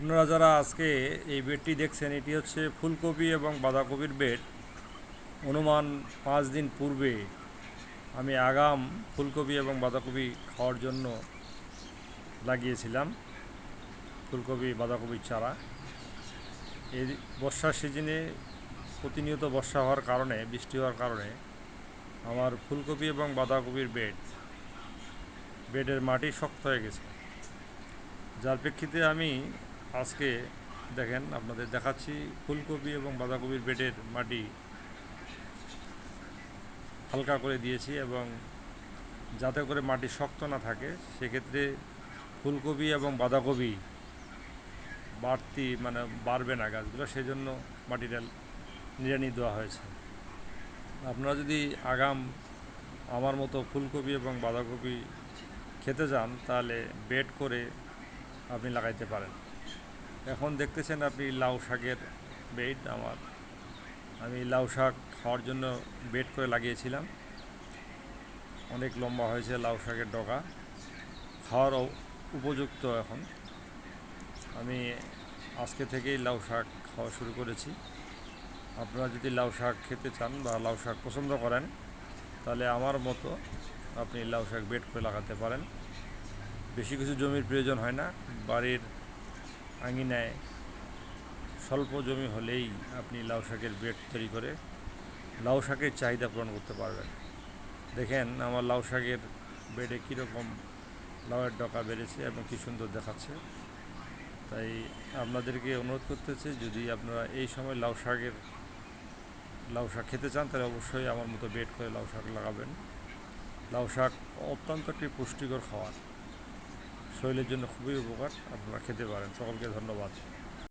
আপনারা যারা আজকে এই বেডটি দেখছেন, এটি হচ্ছে ফুলকপি এবং বাঁধাকপির বেড। অনুমান পাঁচ দিন পূর্বে আমি আগাম ফুলকপি এবং বাঁধাকপি খাওয়ার জন্য লাগিয়েছিলাম, ফুলকপি বাঁধাকপির চারা। এই বর্ষার সিজনে প্রতিনিয়ত বর্ষা হওয়ার কারণে, বৃষ্টি হওয়ার কারণে আমার ফুলকপি এবং বাঁধাকপির বেড, বেডের মাটি শক্ত হয়ে গেছে। যার প্রেক্ষিতে আমি আজকে দেখেন আপনাদের দেখাচ্ছি ফুলকপি এবং বাঁধাকপির বেডের মাটি হালকা করে দিয়েছি এবং যাতে করে মাটি শক্ত না থাকে, সেক্ষেত্রে ফুলকপি এবং বাঁধাকপি বাড়তি মানে বাড়বে না গাছগুলো সেই জন্য মাটিটা নিড়ানি দেওয়া হয়েছে। আপনারা যদি আগাম আমার মতো ফুলকপি এবং বাঁধাকপি খেতে যান তাহলে বেড করে আপনি লাগাইতে পারেন। এখন দেখতেছেন আপনি লাউ শাকের বেড আমার, আমি লাউ শাক খাওয়ার জন্য বেড করে লাগিয়েছিলাম। অনেক লম্বা হয়েছে লাউ শাকের ডগা। খাওয়ার উপযুক্ত এখন। আমি আজকে থেকেই লাউ শাক খাওয়া শুরু করেছি। আপনারা যদি লাউ শাক খেতে চান বা লাউ শাক পছন্দ করেন, তাহলে আমার মতো আপনি লাউ শাক বেড করে লাগাতে পারেন। বেশি কিছু জমির প্রয়োজন হয় না। বাড়ির আঙিনায় স্বল্প জমি হলেই আপনি লাউ শাকের বেড তৈরি করে লাউ শাকের চাহিদা পূরণ করতে পারবেন। দেখেন আমার লাউ শাকের বেডে কীরকম লাউয়ের ডকা বেড়েছে এবং কী সুন্দর দেখাচ্ছে। তাই আপনাদেরকে অনুরোধ করতেছে, যদি আপনারা এই সময় লাউ শাকের, লাউ শাক খেতে চান, তাহলে অবশ্যই আমার মতো বেড করে লাউ শাক লাগাবেন। লাউ শাক অত্যন্ত একটি পুষ্টিকর খাবার। শরীরের জন্য খুবই উপকার। আপনারা খেতে পারেন। সকলকে ধন্যবাদ।